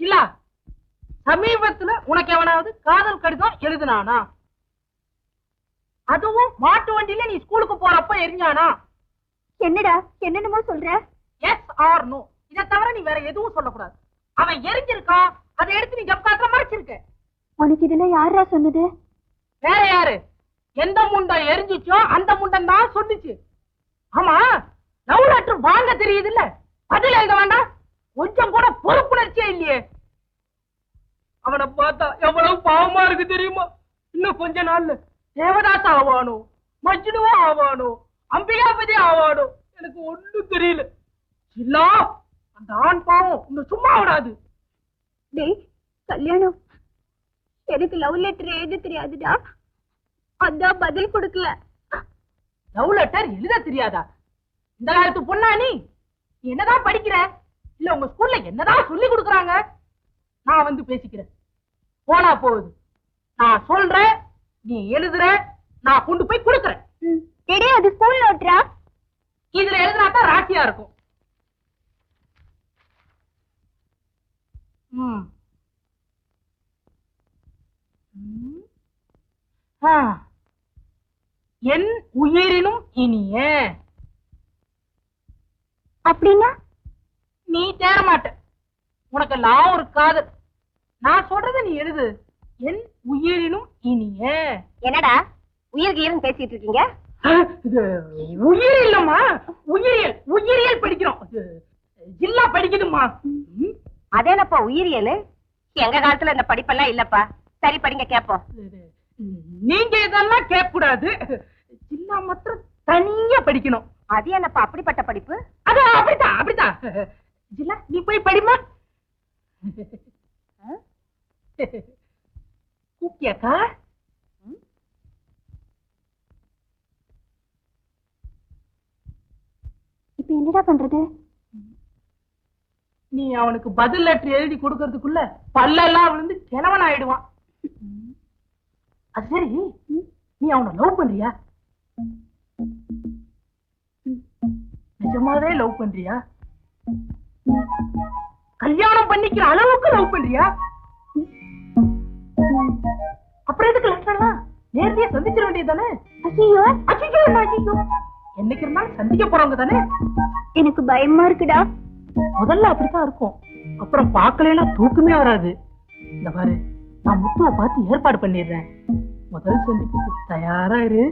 இல்ல. சமீபத்துல உனக்கு எவனாவது காதல் கடிதம் எழுதுனானா? அதுவும் மாட்டு வண்டியில நீ ஸ்கூலுக்கு போறப்ப எரிஞ்சானா? என்னடா என்னென்னமோ சொல்ற? எஸ் ஆர் நோ இதை தவிர நீ வேற எதுவும் சொல்லக்கூடாது. அவன் எரிஞ்சிருக்கான். அதை எடுத்து நீ ஜப்காத்துல மறைச்சிருக்க. உனக்கு இதெல்லாம் யாரா சொன்னது? வேற யாரு? எந்த முண்டம் எரிஞ்சிச்சோ அந்த முண்டம் தான் சொன்னுச்சு. ஆமா லவ் லெட்டர் வாங்க தெரியுது இல்ல பதில் எழுத வேண்டாம் கொஞ்சம் கூட பொறுப்புணர்ச்சியே இல்லையே அவனை பார்த்தா எவ்வளவு இருக்கு தெரியுமா? இன்னும் கொஞ்ச நாள்ல தேவதாஸ் ஆவானோ மஜ்னுவா ஆவானோ அம்பிகாபதி ஆவானோ? எனக்கு ஒண்ணும் தெரியல. இல்ல அந்த ஆண் பாவம் இன்னும் சும்மா விடாது. டேய் கல்யாணம். எனக்கு லவ் லெட்டர் எழுத தெரியாதுடா. அதான் பதில் கொடுக்கல. லவ் லெட்டர் எழுத தெரியாதா? இந்த காலத்து பொண்ணா நீ? நீ என்னதான் படிக்கிற? இல்ல உங்க ஸ்கூல்ல என்னதான் சொல்லி கொடுக்கறாங்க? நான் வந்து பேசிக்கிறேன். போனா போகுது. நான் சொல்றேன் நீ எழுதுற நான் கொண்டு போய் கொடுக்கறேன். ஸ்கூல் நோட்ரா இதுல எழுதினா தான் ராசியா இருக்கும். என் உயிரினும் இனிய. அப்படின்னா? நீ தேர மாட்ட உனக்கெல்லாம் ஒரு காதல். நான் சொல்றத நீ எழுது. என் உயிரினும் இனிய. என்னடா? உயிர் கீரன் பேசிட்டு இருக்கீங்க? உயிர் இல்லம்மா. உயிரியல் உயிரியல் படிக்கிறோம். ஜில்லா படிக்குதுமா ம், அதேனப்பா உயிரியல்? எங்க காலத்துல இந்த படிப்பெல்லாம் இல்லப்பா. சரி படிங்க கேப்போம். நீங்க இதெல்லாம் கேட்க கூடாது ஜில்லா மாத்திரம் தனியா படிக்கணும். அது என்னப்பா அப்படிப்பட்ட படிப்பு? அது அப்படித்தான் அப்படித்தான் ஜில்லா நீ போய் படிமா கூப்பியாக்கா இப்ப என்னடா பண்றது? நீ அவனுக்கு பதில் லெட்டர் எழுதி கொடுக்கறதுக்குள்ள பல்லெல்லாம் விழுந்து கிழவன் ஆயிடுவான். அது சரி. நீ அவனை லவ் பண்றியா? நிஜமாவே லவ் பண்றியா? கல்யாணம் பண்ணிக்கிற அளவுக்கு லவ் பண்றியா? அப்புறம் எதுக்கு லட்சம்லாம் நேரத்தையே சந்திச்சிட வேண்டியது தானே என்ன அச்சிச்சோ என்னைக்கு இருந்தாலும் சந்திக்க போறவங்க தானே எனக்கு பயமா இருக்குடா. முதல்ல அப்படித்தான் இருக்கும். அப்புறம் பார்க்கலைன்னா தூக்கமே வராது. இந்த பாரு நான் முத்துவை பார்த்து ஏற்பாடு பண்ணிடுறேன். முதல் சந்திப்புக்கு தயாரா இரு.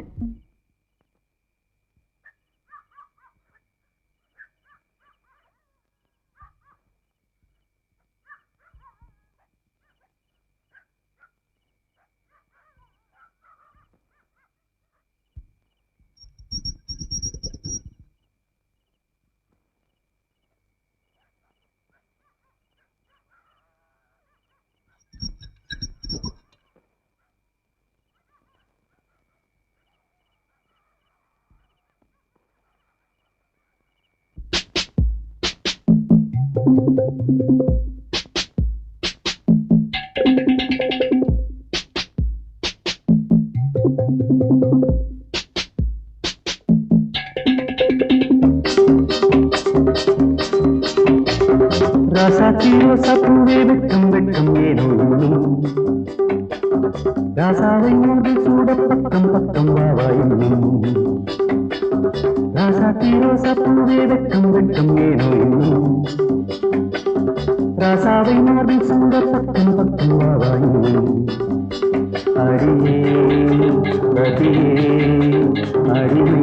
ராசாத்தி ரோசா பூவே வெட்கம் வெட்கம் ஏனோ இன்னும் ராசாவை மூடி சூட பக்கம் பக்கம் வாவா இன்னும் ராசாத்தி ரோசா பூவே வெட்கம் வெட்கம் ஏனோ இன்னும் ராசாவை மாறி சூட பக்கம் பக்கம் அடியே அடியே அடியே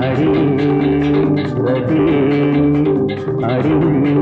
அடியே அடியே அடியே.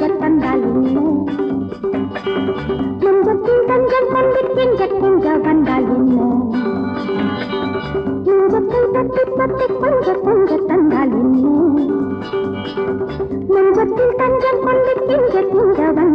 கொஞ்ச கொஞ்ச தந்தால் என்ன நெஞ்சத்தில் தஞ்சம் கொண்டு கெஞ்ச கெஞ்ச வந்தால் என்ன நெஞ்சத்தை தொட்டு தொட்டு கொஞ்ச கொஞ்ச தந்தால் என்ன நெஞ்சத்தில் தஞ்சம் கொண்டு கெஞ்ச கெஞ்ச வந்தால்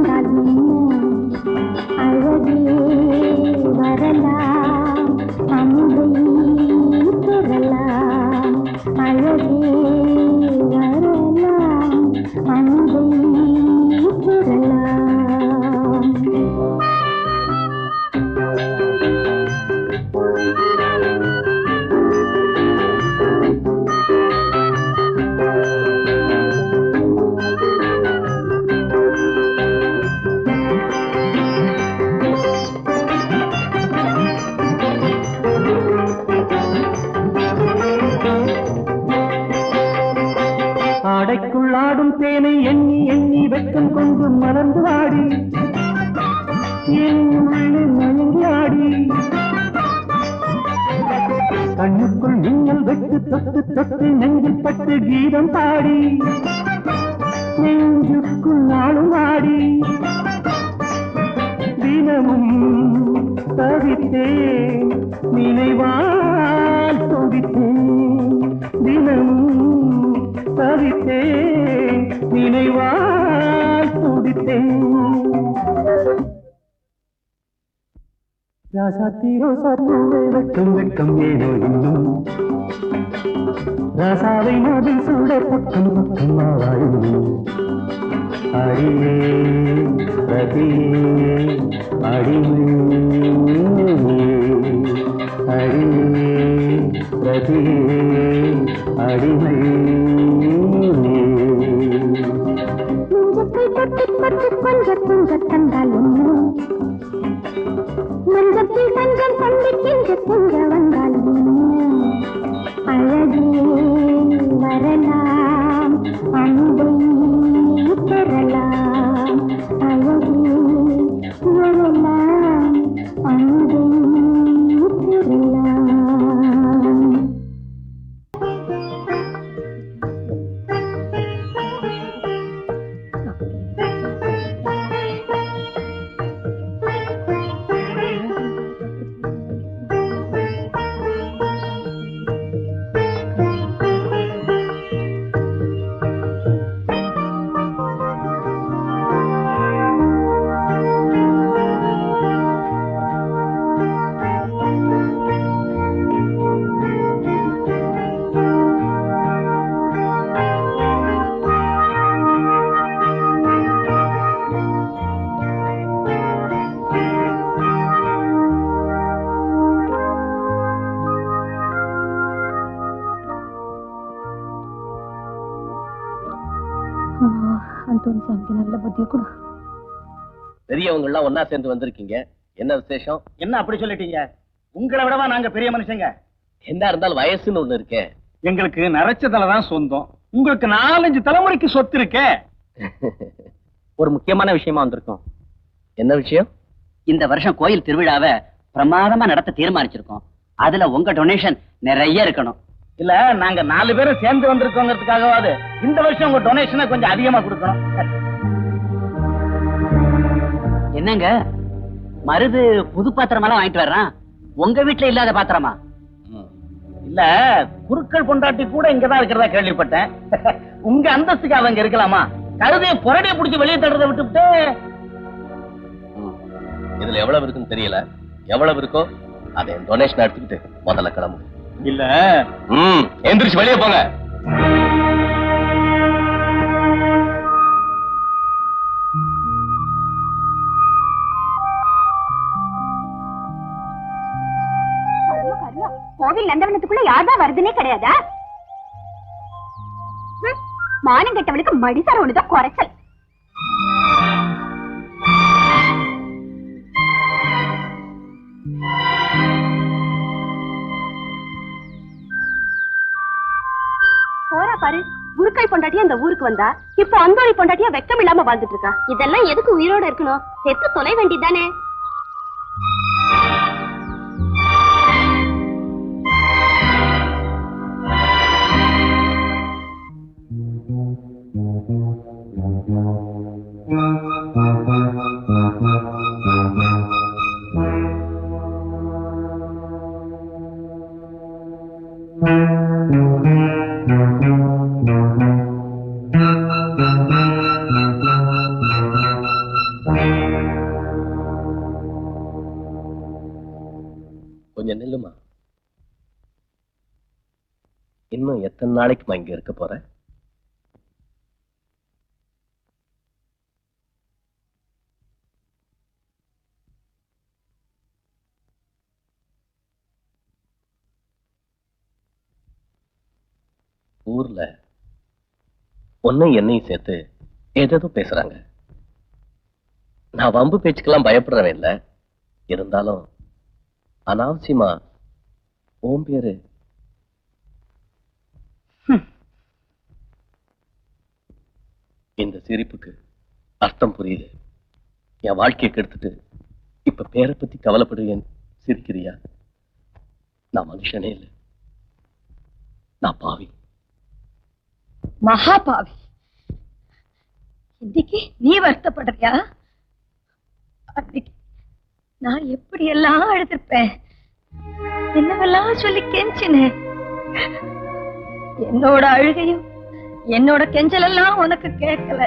ஆடைக்குள் ஆடும் தேனை எண்ணி எண்ணி வெட்கம் கொண்டு மலர்ந்து ஆடி என் உள்ளே மயங்கி ஆடி. கண்ணுக்குள் நீங்கள் வெட்டு தொட்டு தொட்டு நெஞ்சில் பட்டு கீதம் பாடி. நெஞ்சுக்குள் நாளும் ஆடி. தினமும் தவித்தேன் நினைவால் தொடித்தேன் தினமும் தவித்தேன் நினைவால் துடித்தேன் ராசாத்தீரோ சாத்தூவை வெட்கம் வெட்கம் ஏதோ இன்னும். ராசாவை மதில் சுட பக்கம் பக்கம் ஆவாயும் அடியே ரதியே அடிமே அடியே. ரதியே அடிமை நெஞ்சத்தை தொட்டு தொட்டு கொஞ்ச கொஞ்ச தந்தால் என்ன மஞ்சத்தில் தஞ்சம் கொண்டு கெஞ்ச பெரியவங்க எல்லாம் ஒன்னா சேர்ந்து வந்திருக்கீங்க. என்ன விசேஷம்? என்ன அப்படி சொல்லிட்டீங்க? உங்களை விடவா நாங்க பெரிய மனுஷங்க? என்ன இருந்தாலும் வயசுன்னு ஒண்ணு இருக்கே. எங்களுக்கு நரைச்சதுல தான் சொந்தம். உங்களுக்கு நாலஞ்சு தலைமுறைக்கு சொத்து இருக்கே. ஒரு முக்கியமான விஷயமா வந்திருக்கோம். என்ன விஷயம்? இந்த வருஷம் கோயில் திருவிழாவை பிரமாதமா நடத்த தீர்மானிச்சிருக்கோம். அதுல உங்க டொனேஷன் நிறைய இருக்கணும். இல்ல நாங்க நாலு பேரும் சேர்ந்து வந்திருக்கோங்கிறதுக்காகவாது இந்த வருஷம் உங்க டொனேஷனை கொஞ்சம் அதிகமா கொடுக்கணும். என்னங்க? மருது புது பாத்திரமெல்லாம் வாங்கிட்டு வர்றான் உங்க வீட்டுல இல்லாத பாத்திரமா? இல்ல குருக்கள் பொண்டாட்டி கூட இங்கதான் இருக்கிறதா கேள்விப்பட்டேன். உங்க அந்தஸ்துக்கு அவங்க இருக்கலாமா? கழுதைய புரடைய புடிச்சு வெளியே தடுறதை விட்டுவிட்டு. ம். இதுல எவ்வளவு இருக்குன்னு தெரியல. எவ்வளவு இருக்கோ அதை டொனேஷன் எடுத்துக்கிட்டு முதல்ல கிளம்பு. இல்ல. ம் எந்திரிச்சு வெளியே போங்க. கோவில் நந்தவனத்துக்குள்ள யார்தான் வருதுன்னே கிடையாதா? மானம் கெட்டவளுக்கு மடிசார ஒண்ணுதான் குறைச்சல். பாரு குருக்கள் பொண்டாட்டியா அந்த ஊருக்கு வந்தா இப்போ அந்தோணி பொண்டாட்டியா வெக்கம் இல்லாம வாழ்ந்துட்டு இருக்கா. இதெல்லாம் எதுக்கு உயிரோட இருக்கணும்? செத்து தொலை வேண்டிதானே கொஞ்சம் நில்லுமா? இன்னும் எத்தனை நாளைக்குமா இங்க இருக்க போற? ஊர்ல ஒன்னும் என்னையும் சேர்த்து ஏதேதோ பேசுறாங்க. நான் வம்பு பேச்சுக்கெல்லாம் பயப்படுறவன் இல்ல. இருந்தாலும் அனாவசியமா ஓம் பேரு? இந்த சிரிப்புக்கு அர்த்தம் புரியுது. என் வாழ்க்கையை கெடுத்துட்டு இப்ப பேரை பத்தி கவலைப்படுவேன். சிரிக்கிறியா? நான் மனுஷனே இல்லை நான் பாவி மகாபாவி. இன்னைக்கு நீ வருத்தப்படுறியா? அன்னைக்கு நான் எப்படி எல்லாம் அழுதிருப்பேன்? என்னவெல்லாம் சொல்லி கெஞ்சினேன் என்னோட அழுகையும் என்னோட கெஞ்சலெல்லாம் உனக்கு கேட்கல.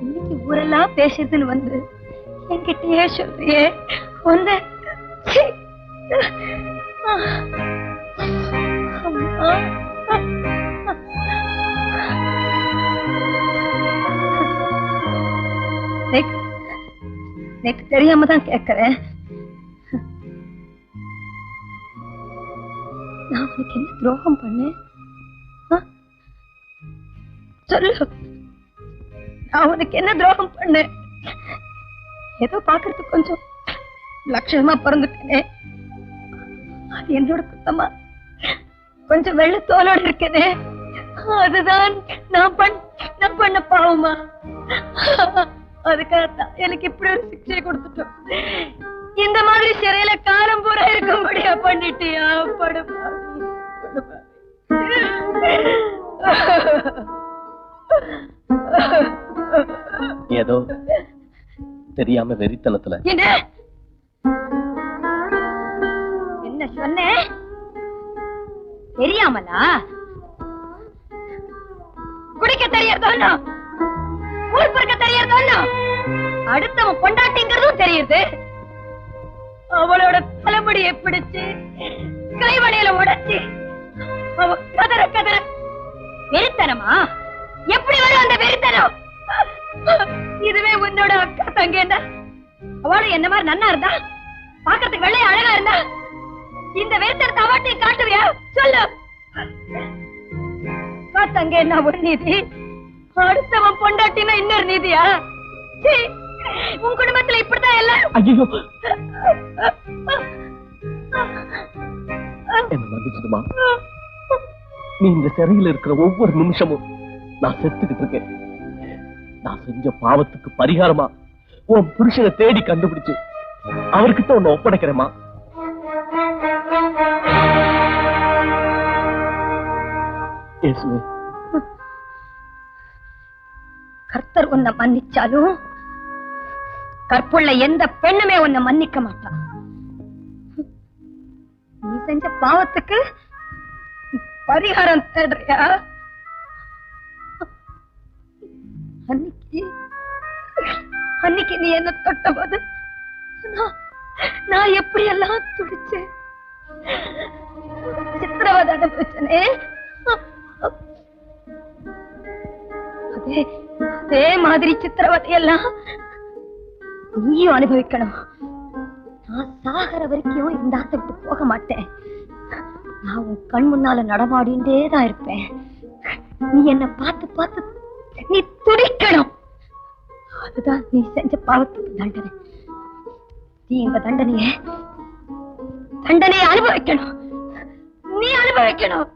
இன்னைக்கு ஊரெல்லாம் பேசுறதுன்னு வந்து என்கிட்டயே சொல்றியே? உன்னை அம்மா. எனக்கு தெரியாம தான் கேட்கிறேன் நான் உனக்கு என்ன துரோகம் பண்ணேன்? சொல்லு. நான் உனக்கு என்ன துரோகம் பண்ணேன்? ஏதோ பாக்குறதுக்கு கொஞ்சம் லட்சணமா பிறந்துட்டேனே. அது என்னோட குத்தமா? கொஞ்சம் வெள்ள தோலோட இருக்கேனே. அதுதான் நான் பண்ண நான் பண்ண பாவமா? அதுக்காகத்தான் எனக்கு இப்படி ஒரு சிக்ஷை கொடுத்துட்டோம். இந்த மாதிரி சிறையில காலம் பூரா இருக்கும்படியா பண்ணிட்டியா? படுபாவி. ஏதோ தெரியாம வெறித்தனத்துல. என்ன? என்ன சொன்ன? தெரியாமலா? குடிக்க தெரியறதோன்னு ஊர் பொறுக்க தெரியறதோன்னு அடுத்தவன் பொண்டாட்டிங்கிறதும் தெரியுது. அவளோட தலைமுடியை பிடிச்சு கைவடையில உடைச்சு அவ கதற கதற வெறித்தனமா? எப்படி வரும் அந்த வெறித்தனம்? இதுவே உன்னோட அக்கா தங்கேண்டா அவளும் என்ன மாதிரி நன்னா இருந்தா? பாக்குறதுக்கு வெள்ளைய அழகா இருந்தா? இந்த வெறித்தனத்தை அவட்டையும் காட்டுவியா? சொல்லு. காத்தங்க என்ன ஒரு நீதி. அடுத்தவன் பொண்டாட்டினா இன்னொரு நீதியா? உன் குடும்பத்துல இப்படித்தான் எல்லாம் ஐயோ என்ன மன்னிச்சிடுமா? நீ இந்த சிறையில் இருக்கிற ஒவ்வொரு நிமிஷமும் நான் செத்துக்கிட்டு இருக்கேன். நான் செஞ்ச பாவத்துக்கு பரிகாரமா உன் புருஷனை தேடி கண்டுபிடிச்சு அவர்கிட்ட உன்னை ஒப்படைக்கிறேமா இயேசுவே கர்த்தர் உன்னை மன்னிச்சாலும் கற்புள்ள எந்த பெண்ணுமே உன்னை மன்னிக்க மாட்டா. நீ செஞ்ச பாவத்துக்கு பரிகாரம் தேடுறியா? அன்னைக்கு அன்னைக்கு நீ என்ன தொட்ட போது நான்- எப்படி எல்லாம் துடிச்சேன்? சித்திரவதை அனுபவிச்சனே? அதே அதே மாதிரி சித்திரவதை எல்லாம் நீயும் அனுபவிக்கணும். நான் சாகர வரைக்கும் இந்த ஆத்தை விட்டு போக மாட்டேன். நான் உன் கண் முன்னால நடமாடிண்டே தான் இருப்பேன். நீ என்ன பார்த்து பார்த்து நீ துடிக்கணும். அதுதான் நீ செஞ்ச பாவத்துக்கு தண்டனை. நீ இந்த தண்டனைய தண்டனையை அனுபவிக்கணும். நீ அனுபவிக்கணும்.